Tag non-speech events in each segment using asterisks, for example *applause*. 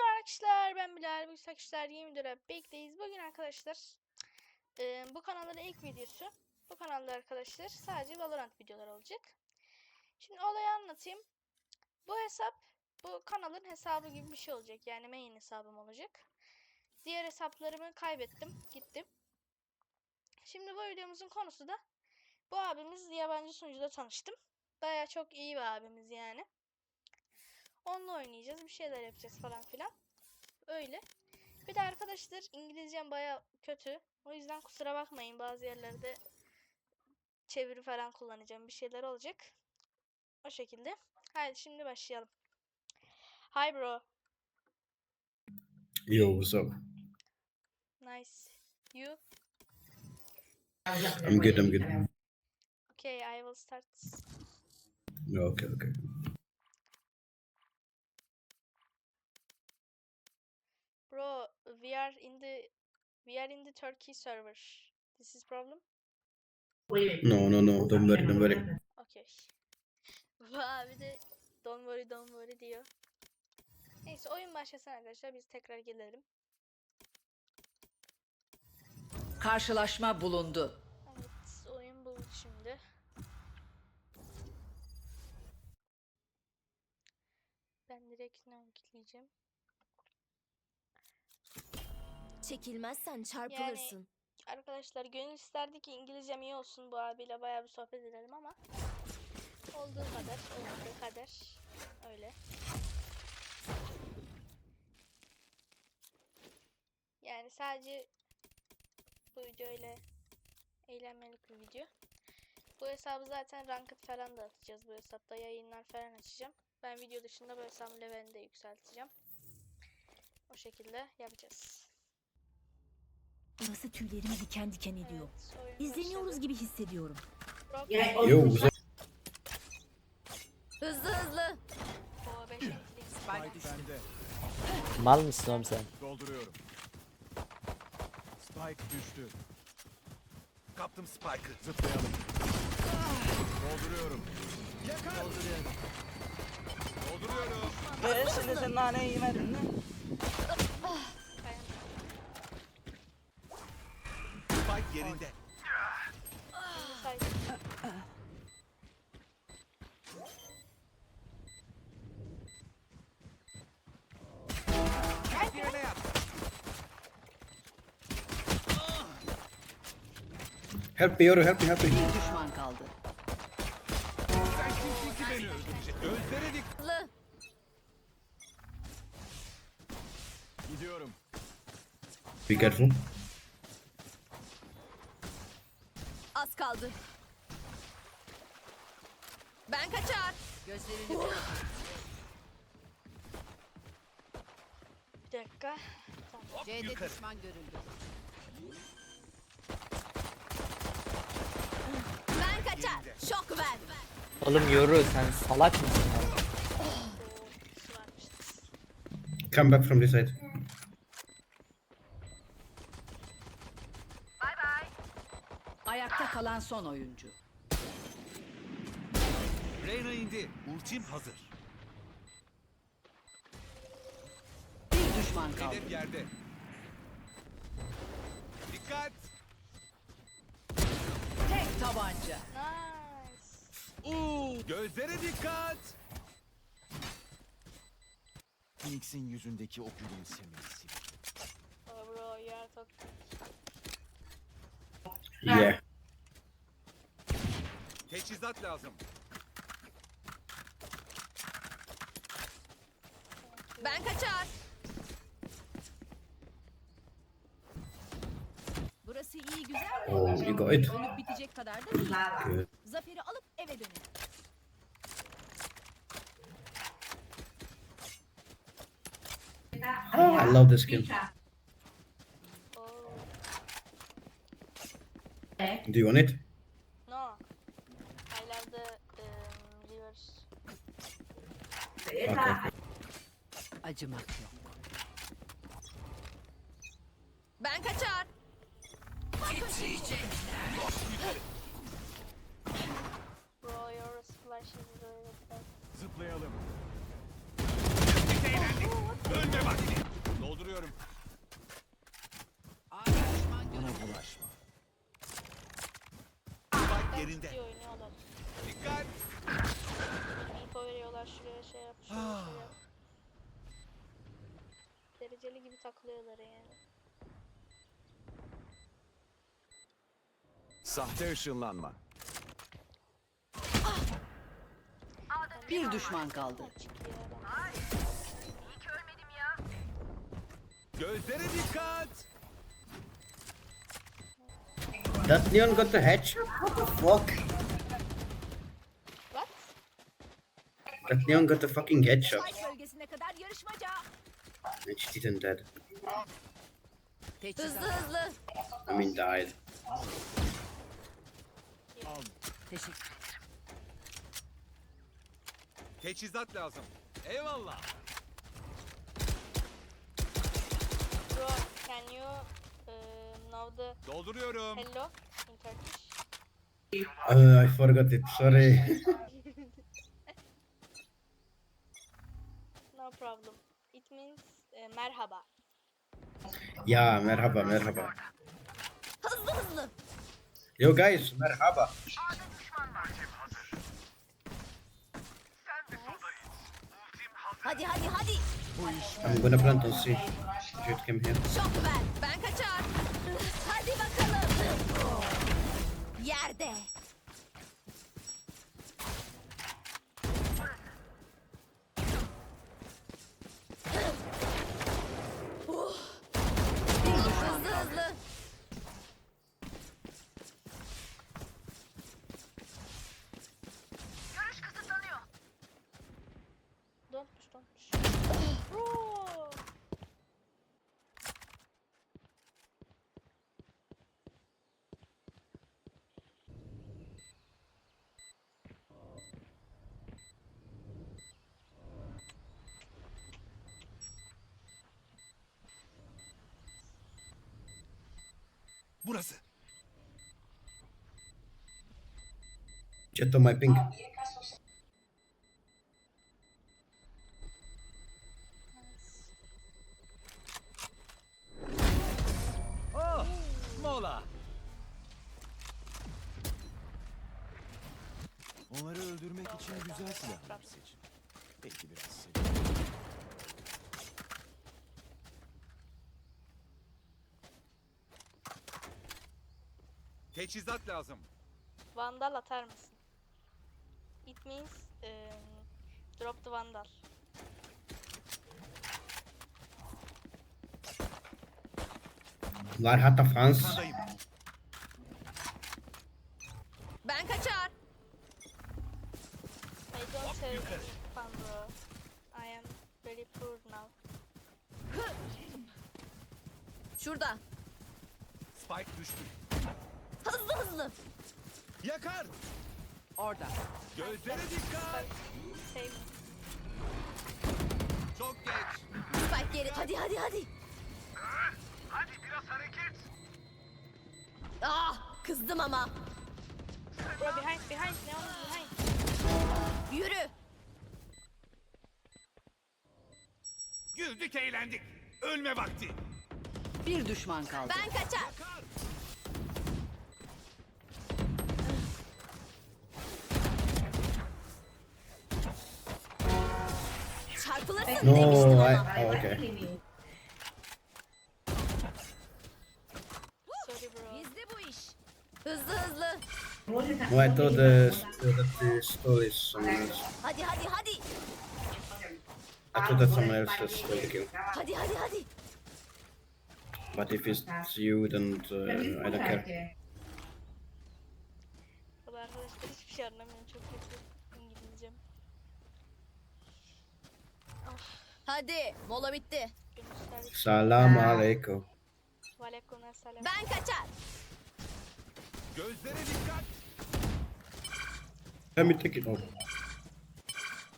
arkadaşlar ben Bilal. Bugün arkadaşlar 24 bekleyiz. Bugün arkadaşlar e, bu kanalın ilk videosu. Bu kanalda arkadaşlar sadece Valorant videolar olacak. Şimdi olayı anlatayım. Bu hesap bu kanalın hesabı gibi bir şey olacak. Yani main hesabım olacak. Diğer hesaplarımı kaybettim. Gittim. Şimdi bu videomuzun konusu da bu abimiz yabancı sunucuda tanıştım. Baya çok iyi bir abimiz yani. Onunla oynayacağız. Bir şeyler yapacağız falan filan. Öyle. Bir de arkadaşlar İngilizcem baya kötü. O yüzden kusura bakmayın bazı yerlerde çeviri falan kullanacağım. Bir şeyler olacak. O şekilde. Haydi şimdi başlayalım. Hi bro. Yo, what's up? Nice. You? I'm good, I'm good. Okay, I will start. Okay, okay. Bro, we are in the we are in the Turkey server. This is problem? No, no, no, don't worry, don't worry. Okay. *laughs* Bu abi de don't worry don't worry diyor. Neyse oyun başlasın arkadaşlar biz tekrar gelelim. Karşılaşma bulundu. Evet oyun buldu şimdi. Ben direkt ne kilitleyeceğim. Çekilmezsen çarpılırsın. Arkadaşlar gönül isterdi ki İngilizcem iyi olsun bu abiyle bayağı bir sohbet edelim ama olduğu kadar olmadığı kadar öyle. Yani sadece bu video ile eğlenmelik bir video. Bu hesabı zaten ranked falan da atacağız bu hesapta yayınlar falan açacağım. Ben video dışında bu hesabın levelini de yükselteceğim. O şekilde yapacağız. Burası tüylerimi diken diken ediyor. İzleniyoruz gibi hissediyorum. Rock- Yo, up? Hızlı hızlı. Boğa 5 etkili. Spike Bende. Mal mısın oğlum sen? Dolduruyorum. Spike düştü. Kaptım Spike'ı. Zıplayalım. Dolduruyorum. Yakar. Dolduruyorum. Dolduruyorum. Ee, şimdi sen naneyi yemedin mi? Spike yerinde. Say. Birine yap. Help me, Yoru, help me, help me. Bir düşman kaldı. Sen kimsin ki beni öldürecek? Gözlere dik. Hızlı. Gidiyorum. Be careful. Az kaldı. Ben kaçar. Gözlerini kapat. Bir dakika. Tamam. C'de yukarı. düşman görüldü. Ben kaçar. Şok ver. Oğlum yoru sen salak mısın varmış. Come back from this side. Ayakta kalan son oyuncu. Reyna indi. Ultim hazır. Bir düşman kaldı. Hedef yerde. Dikkat. Tek tabanca. Nice. Uuu. Gözlere dikkat. Phoenix'in yüzündeki o gülümsemesi. Bro you are talking. Yeah. Teçhizat lazım. Ben kaçar. Burası iyi güzel de you got it. ölüp bitecek kadar da değil. Good. Zaferi alıp eve dönelim. Oh, I love this skin. Do you want it? Durmak yok. Ben kaçar. Titriyecekler. Bro, your splash is really bad. Zıplayalım. Biz eğlendik. Ölme vakti. Dolduruyorum. Bana bulaşma. Spike yerinde. Ciddi oynuyorlar. Dikkat. Info veriyorlar şuraya şey yap, ah. şuraya şey yap deli gibi takılıyorlar yani. Sahte ışınlanma. Bir düşman kaldı. Gözlere dikkat. That Neon got the hatch? What the fuck? What? That Neon got the fucking headshot. Spike bölgesine kadar yarışmaca. And she didn't dead. Hızlı hızlı. I mean died. Teşekkür. Teçhizat lazım. Eyvallah. Bro, can you uh, know the Dolduruyorum. hello in Turkish? Uh, I forgot it. Sorry. *laughs* No problem. It means uh, merhaba. ya merhaba merhaba. Hızlı hızlı. Yo guys, merhaba. Hadi hadi hadi. I'm gonna plant on C. Should come here. Şok ver. Ben kaçar. Hadi bakalım. Yerde. Burası. Jet on my ping. Teçhizat lazım. Vandal atar mısın? It means um, drop the vandal. Var hatta fans. Ben kaçar. I don't have bro. I am very poor now. Şurada. Spike düştü. Hızlı hızlı. Yakar. Orada. Gözlere dikkat. Me. Çok geç. Spike geri. Hadi hadi hadi. Hadi biraz hareket. Ah kızdım ama. Bro behind behind Neon is behind. Yürü. Güldük eğlendik. Ölme vakti. Bir düşman kaldı. Ben kaçar. Yakar. No, I. Oh, okay. Hızlı hızlı. No, I thought the that the stole is someone else. Hadi hadi hadi. I thought that someone else just stole the kill. Hadi hadi hadi. But if it's you, then uh, I don't care. Bu arkadaşlar hiçbir şey anlamıyorum çok kötü İngilizcem. Hadi. Mola bitti. Selam. Ben kaçar. Gözlere dikkat. Let me take it. Oh.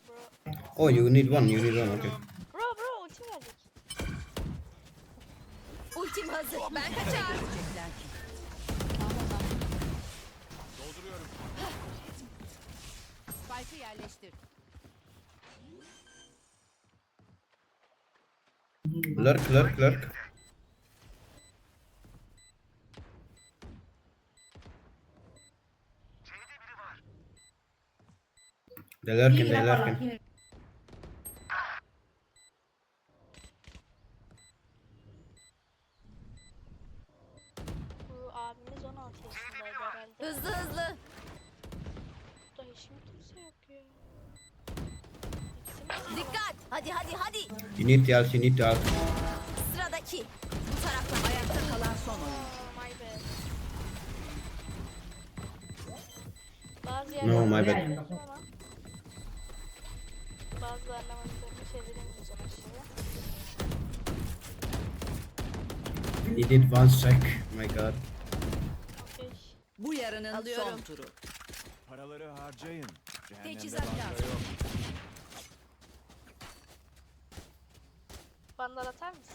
Bro. oh, you need one. You need one. Okay. Bro bro ultim gelecek. Ultim hazır. Ben kaçar. Dolduruyorum. Spike'ı yerleştir. Lurk lurk lurk. Delerken delerken. Bu abimiz 16 yaşındaydı herhalde. Hızlı hızlı. Dikkat. Hadi hadi hadi. You need you the ult. Sıradaki. Bu taraftan. Ayakta kalan son oyuncu. Oh, my bad. Bazı No, my bad. anladım ama Bazı anlamadıklarını çeviremeyeceğim aşağıya. He did one sec. My god. Okey. Bu yarının son Alıyorum. turu. Paraları harcayın. Teçhizat lazım. yok. Vandal atar mısın?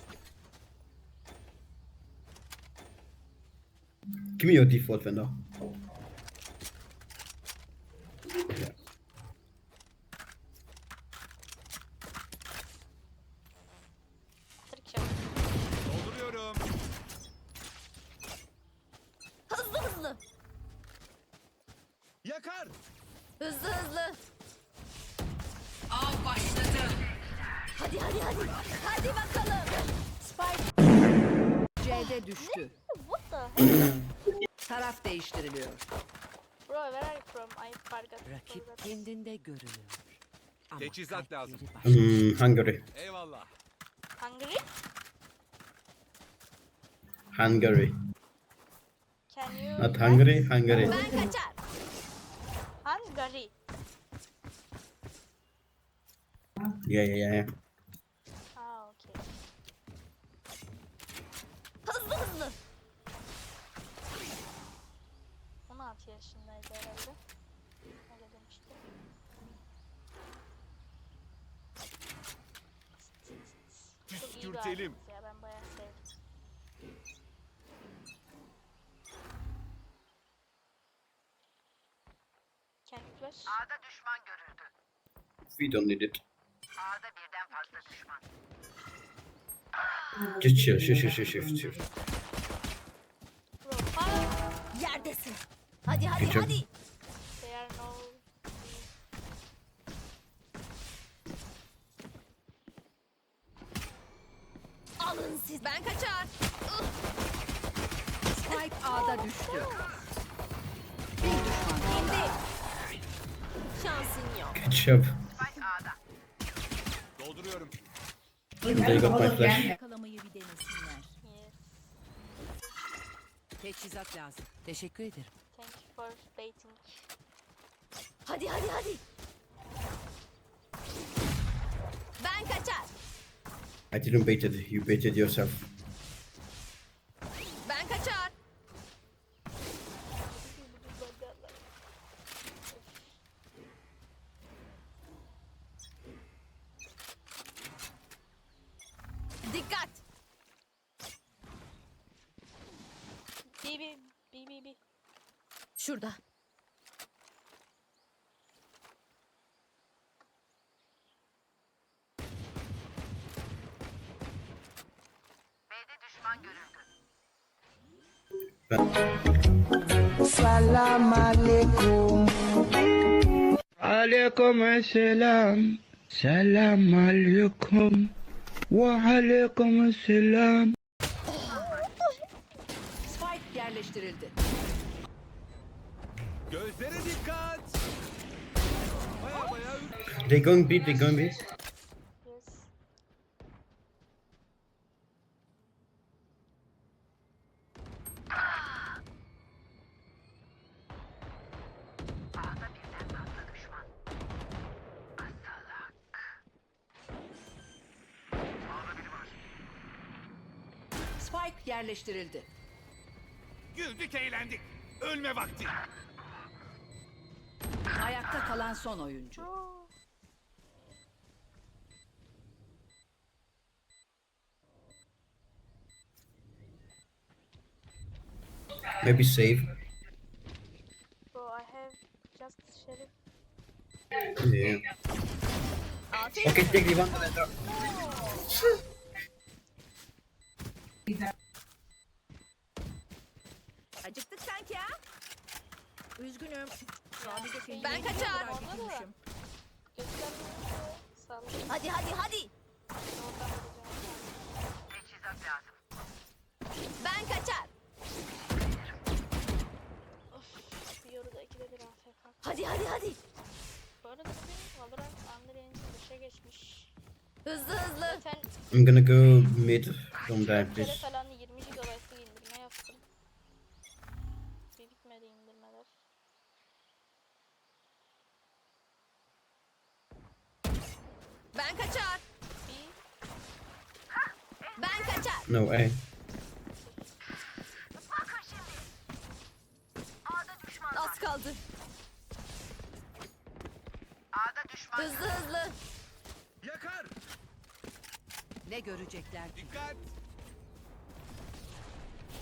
Give me your default vendor. Teçhizat lazım. Hmm, Hungary. Eyvallah. Hungry? Hungary. Can you... Not Hungary, Hungary. Ben kaçar. Hungary. Yeah, yeah, yeah, yeah. Aa, okey. Hızlı hızlı. 16 yaşındaydı herhalde. Öyle demişti. Abimiz ya ben bayağı sevdim. Can you flash? We don't need it. Just chill, shift, shift, shift, shift, shift. Yerdesin. Hadi hadi Geçelim. hadi. They are no... Alın siz. Ben kaçar. Spike A'da düştü. Bir düşman kaldı. İndi. Şansın yok. Job. Dolduruyorum. They got my flash. Yakalamayı bir denesinler. Teçhizat lazım. Teşekkür ederim. Thank you for baiting. Hadi hadi hadi. Ben kaçar. I didn't bait it, you baited yourself. Ben kaçar. Dikkat. B, B, Ben... Selam aleyküm. Aleyküm selam. Selam aleyküm. Ve aleyküm selam. Spike yerleştirildi. Gözlere dikkat. Baya baya... They going beat, they going beat. Spike yerleştirildi. Güldük eğlendik. Ölme vakti. Ayakta kalan son oyuncu. Maybe save. Bro, I have just sheriff. Yeah. Okay, take the one. Üzgünüm. Sadece Ben kaçar. Orada da. Hadi hadi hadi. Ben kaçar. Of, bir yoruda ikide bir AFK. Hadi hadi hadi. Bu arada bugün Valorant Unreal'in dışa geçmiş. I'm gonna go mid. Kere please. falan No A. Az kaldı. Hızlı hızlı. Yakar. Ne görecekler ki? Dikkat.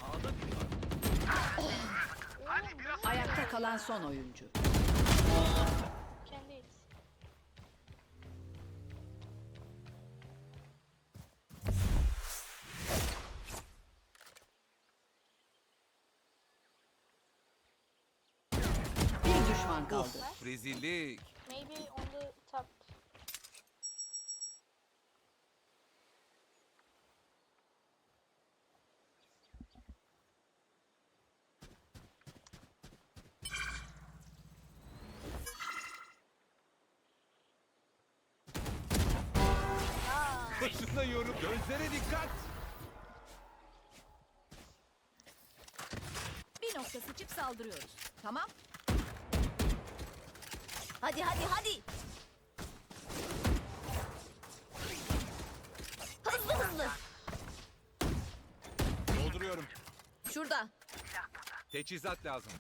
A'da biri var. Ayakta kalan son oyuncu. Rezillik. Maybe on the top. Başına yorum. Gözlere dikkat. Bir nokta sıçıp saldırıyoruz. Tamam. Hadi hadi hadi. Hızlı hızlı. Dolduruyorum. Şurada. Teçhizat lazım.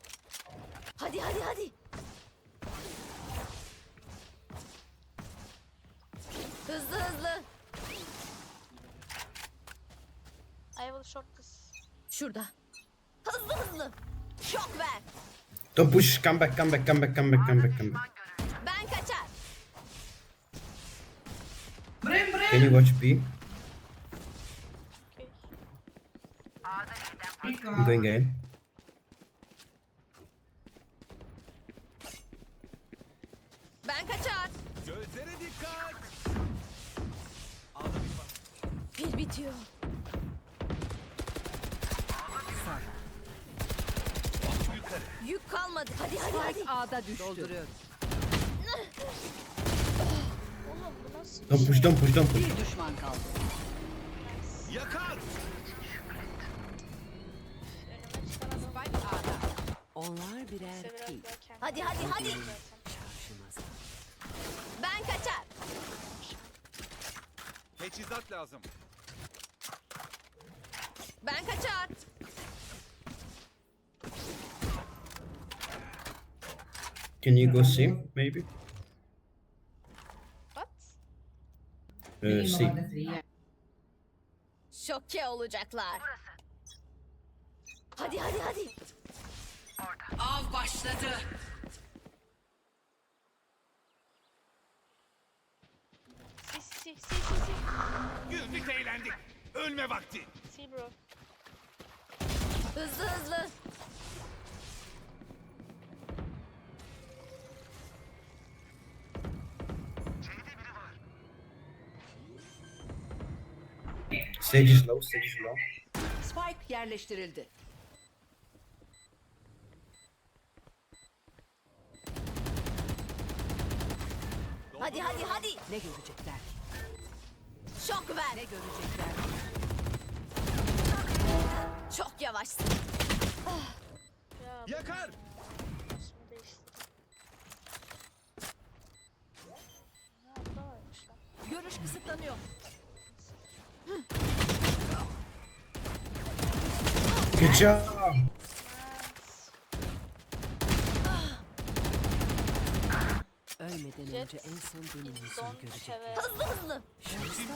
Hadi hadi hadi. Hızlı hızlı. I will short this. Şurada. Hızlı hızlı. Şok ver. Don't push. Come back, come back, come back, come back, come back, come back. Can you watch B? I'm going A. Ben kaçar. Gözlere dikkat. A'da biri var. Pil bitiyor. Yukarı. Yük kalmadı. Hadi hadi hadi. A'da düştü. Dolduruyorum. *laughs* Don't push, don't push, don't push. Bir düşman kaldı. Yakar. Onlar birer kendi Hadi hadi hadi. Ben kaçar. Teçhizat lazım. Ben kaçar. Can you go C, maybe? Uh, C. Şoke olacaklar. Hadi hadi hadi. Av başladı. Si si si si si. Güldük eğlendik. Ölme vakti. Si bro. Hızlı hızlı. Stage is low, stage is low. Spike yerleştirildi. Hadi hadi hadi. Ne görecekler? Şok ver. Ne görecekler? Çok yavaşsın. Ya Yakar. Görüş kısıtlanıyor. Good job. Ölmeden önce en son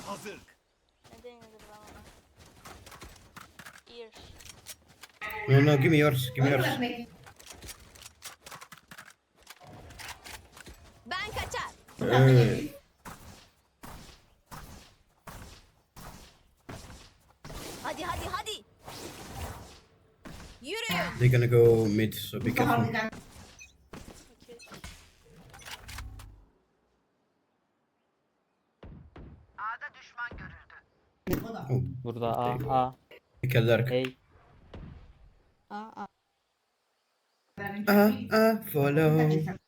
hazır. Ne denildi lan ona? Ear. No, no, give me yours, give me yours. Ben kaçar. Uh, Hadi hadi hadi. Yürüyün. They're gonna go mid, so be careful. Oh, Burada A A. tekerler. Hey. Ah, ah, follow.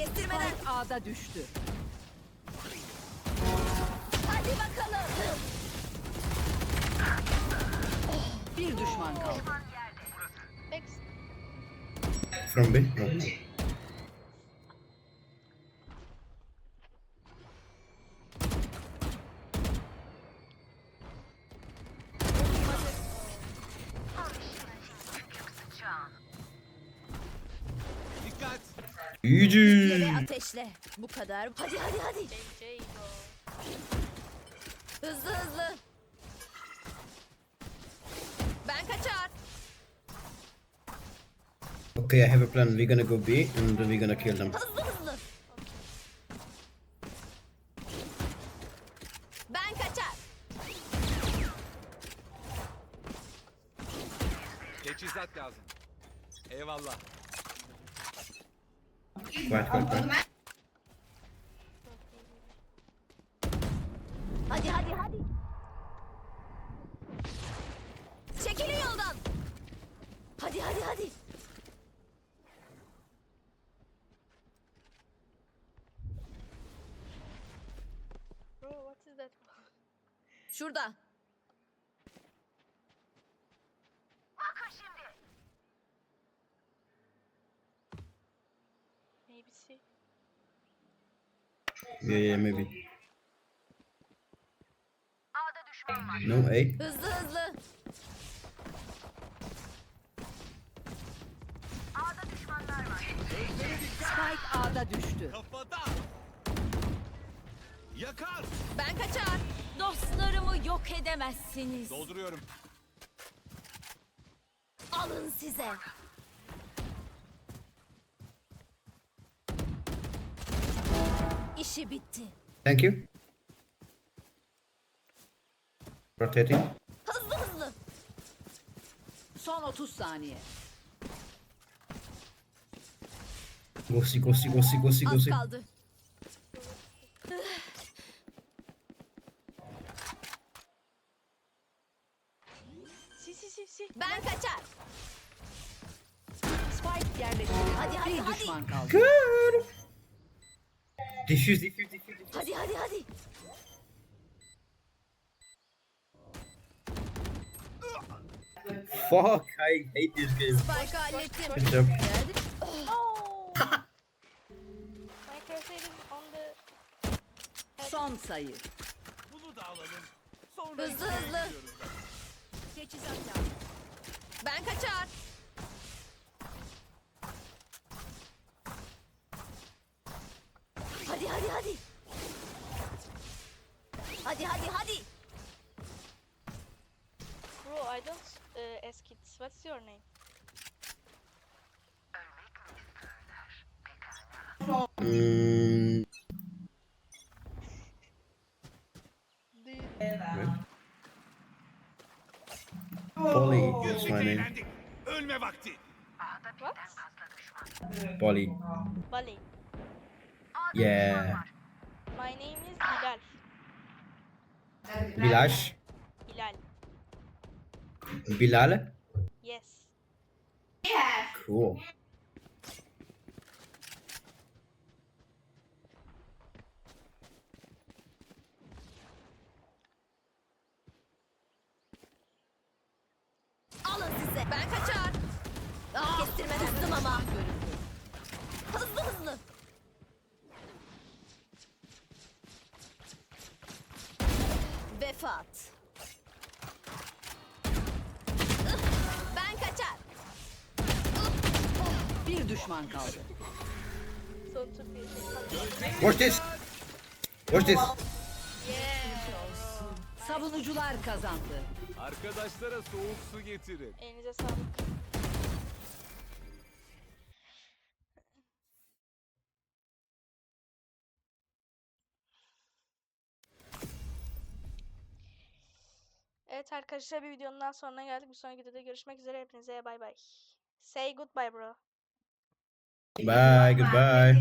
Kestirmeden. Spike A'da düştü. Hadi bakalım. Bir düşman kaldı. Bex. From B? No. Dikkat. Ateşle. Bu kadar. Hadi hadi hadi. Hızlı hızlı. Ben kaçar. Okay, I have a plan. We're gonna go B and we're gonna kill them. Hızlı hızlı. Ben kaçar. Teçhizat lazım. Eyvallah. Wait, wait, wait. Hadi hadi hadi. Çekilin yoldan. Hadi hadi hadi. Bro what is that? Şurada. Maybe C. Yeah, yeah, maybe. No, A. Hızlı hızlı. Spike A'da düştü. Kafada. Yakar. Ben kaçar. Dostlarımı yok edemezsiniz. Dolduruyorum. Alın size. İşi bitti. Thank you. Rotating. Hızlı hızlı. Son 30 saniye. Go C, go C, go C, go C, go Az C. kaldı. C C C C. Ben kaçar. Spike yerleştirildi. Hadi, hadi, Bir hadi. düşman kaldı. Good. Diffuse, diffuse, diffuse. diffuse. Hadi hadi hadi. Fuck, I hate this game. Spike'ı hallettim. Good job. Oh. Son sayı. Bunu da alalım. Sonra Hızlı hızlı. Lazım. Ben kaçar. Hadi hadi hadi. Hadi hadi. Bro I don't uh, ask kids. What's your name? Polly is my name. Ölme vakti. What? Polly. Bali. Yeah. My name is Bilal. Bilash. Bilal. Bilal. Yes. Cool. Alın size. Ben kaçar. Kestirmeden hızlı ama. Hızlı hızlı. Vefat. Ben kaçar. Bir düşman kaldı. Watch this. Watch this. Savunucular kazandı. Arkadaşlara soğuk su getirin. Elinize sağlık. Evet arkadaşlar bir videonun daha sonuna geldik. Bir sonraki videoda görüşmek üzere. Hepinize bay bay. Say goodbye bro. Bye. Goodbye.